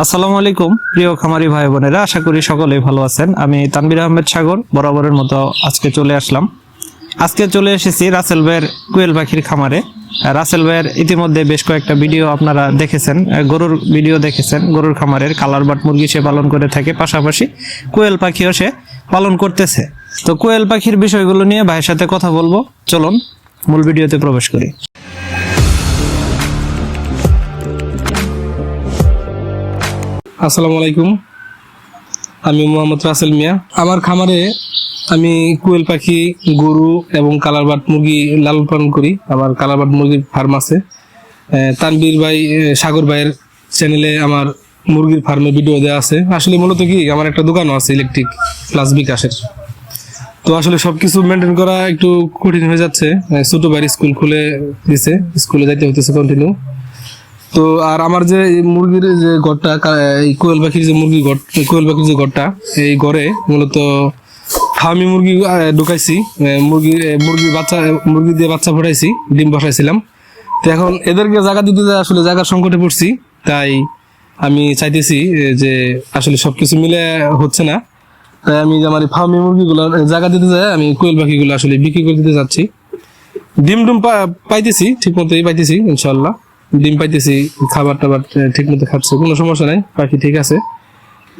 আসসালামু আলাইকুম, প্রিয় খামারি ভাই বোনেরা, আশা করি সকলেই ভালো আছেন। আমি তানবির আহমেদ সাগর, বরাবরের মতো আজকে চলে আসলাম। আজকে চলে এসেছি রাসেল ভাইয়ের কুয়েল পাখির খামারে। রাসেল ভাইয়ের ইতিমধ্যে বেশ কয়েকটা ভিডিও আপনারা দেখেছেন, গরুর ভিডিও দেখেছেন, গরুর খামারের কালার বাট মুরগি সে পালন করে থাকে, পাশাপাশি কোয়েল পাখিও সে পালন করতেছে। তো কোয়েল পাখির বিষয়গুলো নিয়ে ভাইয়ের সাথে কথা বলব। চলুন, মূল ভিডিওতে প্রবেশ করি। আসসালামু আলাইকুম। আমি মোহাম্মদ রাসেল মিয়া। আমার খামারে আমি কুয়েল পাখি, গরু এবং কালারবাট মুরগি লালন পালন করি। আমার কালারবাট মুরগির ফার্ম আছে। তানবীর ভাই সাগর ভাইয়ের চ্যানেলে আমার মুরগির ফার্মে ভিডিও দেওয়া আছে। আসলে মূলত কি, আমার একটা দোকানও আছে ইলেকট্রিক প্লাস বিকাশের। তো আসলে সবকিছু মেনটেন করা একটু কঠিন হয়ে যাচ্ছে। ছোট ভাইয়ের স্কুল খুলে দিছে। স্কুলে যাইতে হইতেছে কন্টিনিউ তো আর আমার যে মুরগির যে ঘরটা এই কোয়েল পাখির যে মুরগি ঘর কোয়েল পাখির যে ঘরটা, এই ঘরে মূলত ফার্মি মুরগি ঢুকাইছি। মুরগি মুরগি বাচ্চা মুরগি দিয়ে বাচ্চা ফোটাইছি, ডিম বসাইছিলাম। তো এখন এদেরকে জায়গা দিতে আসলে জায়গার সংকটে পড়ছি, তাই আমি চাইতেছি যে আসলে সবকিছু মিলে হচ্ছে না। তাই আমি যে আমার ফার্মি মুরগিগুলো জায়গা দিতে যায় আমি কোয়েল পাখিগুলো আসলে বিক্রি করে দিতে যাচ্ছি। ডিম ডুম পাইতেছি ঠিক মতোই পাইতেছি ইনশাল্লাহ ডিম পাইতেছি, খাবার টাবার ঠিক মতো খাচ্ছে, কোনো সমস্যা নাই, পাখি ঠিক আছে।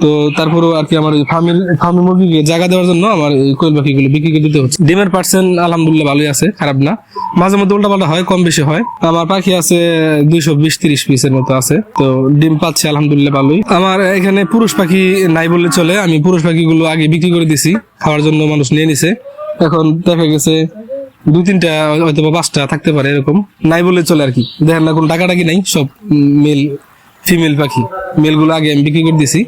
তো তারপরেও আর কি আমার ফার্মের ফার্মের মুরগিকে জায়গা দেওয়ার জন্য আমার এই কোয়েল পাখিগুলো বিক্রি করে দিতে হচ্ছে। ডিমের পার্সেন্ট আলহামদুলিল্লাহ ভালোই আছে, খারাপ না। মাঝে মধ্যে উল্টা পাল্টা হয়, কম বেশি হয়। আমার পাখি আছে দুইশো বিশ তিরিশ পিসের মতো আছে, তো ডিম পাচ্ছে আলহামদুলিল্লাহ ভালোই। আমার এখানে পুরুষ পাখি নাই বললে চলে, আমি পুরুষ পাখিগুলো আগে বিক্রি করে দিছি, খাওয়ার জন্য মানুষ নিয়ে নিছে। এখন দেখা গেছে দুই তিনটা হয়তো বা পাঁচটা থাকতে পারে এরকম। নাই বলে চলে আর কি দেখেন না, কোনো টাকাটাকি নাই, সব মেল, ফিমেল পাখি। মেলগুলো আগে আমি বিক্রি করে দিছি।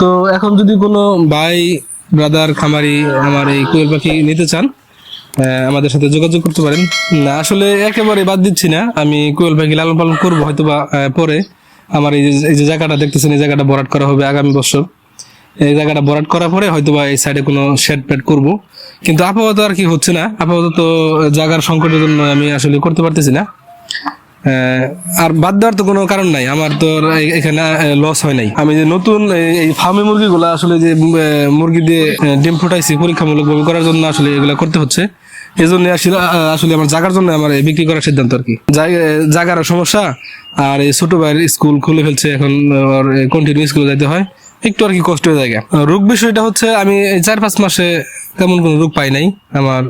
তো এখন যদি কোনো ভাই ব্রাদার খামারি, আমার এই কোয়েল পাখি নিতে চান আমাদের সাথে যোগাযোগ করতে পারেন। না, আসলে একেবারে বাদ দিচ্ছি না। আমি কোয়েল পাখি লালন পালন করব হয়তো বা পরে। আমার এই যে এই যে জায়গাটা দেখতেছেন, এই জায়গাটা ভরাট করা হবে আগামী বছর। এই জায়গাটা ভরাট করার পরে হয়তো বা এই সাইডে কোনো শেড প্যাড করব। কিন্তু আপাতত আর কি হচ্ছে না। আপাতত জায়গার সংকটের জন্য আমি আসলে করতে পারতেছি না। আর বাদ দেওয়ার তো কোনো কারণ নাই। আমার তো এখানে লস হয় নাই। আমি যে নতুন এই- ফার্মে মুরগিগুলো আসলে যে মুরগি দিয়ে ডিম ফুটাইছি পরীক্ষামূলক ভাবে করার জন্য আসলে এগুলো করতে হচ্ছে। এই জন্য আসলে আসলে আমার জাগার জন্য আমার বিক্রি করার সিদ্ধান্ত আর কি। জায়গার সমস্যা, আর এই ছোট ভাইয়ের স্কুল খুলে ফেলছে। এখন কন্টিনিউ স্কুলে যেতে হয়। একটু আর কি কষ্ট হয়ে যায় রোগ বিষয়টা হচ্ছে আমি চার পাঁচ মাসে তেমন কোনো রোগ পাই নাই। আমার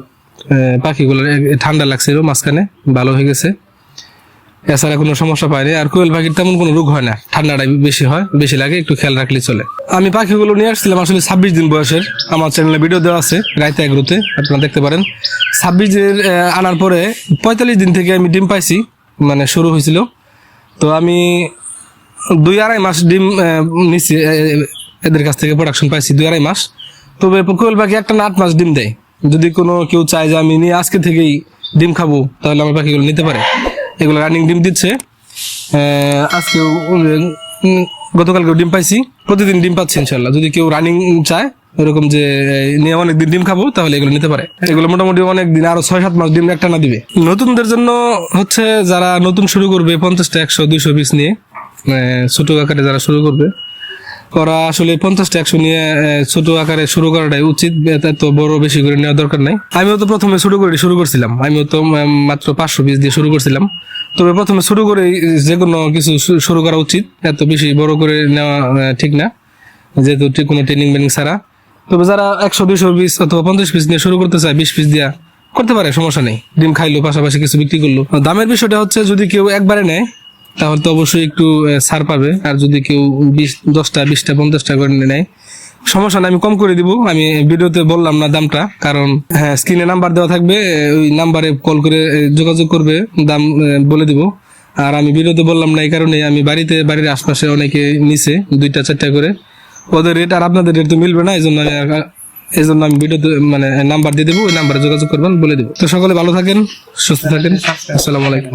এ- ঠান্ডা লাগছিল মাঝখানে, ভালো হয়ে গেছে। এছাড়া কোনো সমস্যা পাইনি আর কোয়েল পাখির তেমন কোনো রোগ হয় না। ঠান্ডাটা বেশি হয়, বেশি লাগে, একটু খেয়াল রাখলে চলে। আমি পাখিগুলো নিয়ে আসছিলাম আসলে ছাব্বিশ দিন বয়সের। আমার চ্যানেলে ভিডিও দেওয়া আছে, রাইতে এগ্রোতে আপনারা দেখতে পারেন। ছাব্বিশ দিনের আনার পরে পঁয়তাল্লিশ দিন থেকে আমি ডিম পাইছি মানে শুরু হয়েছিল। তো আমি দুই আড়াই মাস ডিম এ- এদের কাছ থেকে প্রোডাকশন পাইছি দুই আড়াই মাস। তবে কোয়েল পাখি একটা না আট মাস ডিম দেয়। যদি কোনো কেউ চায় যে আমি নিয়ে আজকে থেকেই ডিম খাব তাহলে আমার পাখিগুলো নিতে পারে। এগুলো রানিং ডিম দিচ্ছে। আহ, আজকে গতকালকেও ডিম পাইছি। প্রতিদিন ডিম পাচ্ছি ইনশাল্লাহ যদি কেউ রানিং চায় এরকম যে নিয়ে অনেক দিন ডিম খাব তাহলে এগুলো নিতে পারে। এগুলো মোটামুটি অনেক দিন আরও ছয় সাত মাস ডিম একটা না দিবে। নতুনদের জন্য হচ্ছে যারা নতুন শুরু করবে পঞ্চাশটা একশো দুইশো পিস নিয়ে ছোট আকারে যারা শুরু করবে, ওরা আসলে পঞ্চাশটা একশো নিয়ে ছোট আকারে শুরু করাটাই উচিত। এত বড় বেশি করে নেওয়ার দরকার নাই। আমিও তো প্রথমে শুরু করে শুরু করছিলাম। আমিও তো মাত্র পাঁচশো পিস দিয়ে শুরু করছিলাম। তবে প্রথমে শুরু করে যে কোনো কিছু শুরু করা উচিত। এত বেশি বড় করে নেওয়া ঠিক না। যেহেতু কোনো ট্রেনিং বেনিং ছাড়া। তবে যারা একশো, দুইশো পিস অথবা পঞ্চাশ পিস নিয়ে শুরু করতে চায়, বিশ পিস দিয়া করতে পারে, সমস্যা নেই। ডিম খাইলো, পাশাপাশি কিছু বিক্রি করল। দামের বিষয়টা হচ্ছে যদি কেউ একবারে নেয় তাহলে তো অবশ্যই একটু ছাড় পাবে। আর যদি কেউ বিশ, দশটা, বিশটা, পঞ্চাশটা করে নেয় সমস্যা নাই, আমি কম করে দিব। আমি ভিডিওতে বললাম না দামটা, কারণ হ্যাঁ স্ক্রিনে নাম্বার দেওয়া থাকবে ওই নাম্বারে কল করে যোগাযোগ করবে, দাম বলে দিব। আর আমি ভিডিওতে বললাম না এই কারণে আমি বাড়িতে, বাড়ির আশপাশে অনেকে নিছে, দুইটা, চারটা করে। ওদের রেট আর আপনাদের রেট তো মিলবে না এই জন্য আমি এই জন্য আমি ভিডিওতে মানে নাম্বার দিয়ে দেবো, ওই নাম্বারে যোগাযোগ করবেন, বলে দেবো। তো সকলে ভালো থাকেন, সুস্থ থাকেন। আসসালামু আলাইকুম।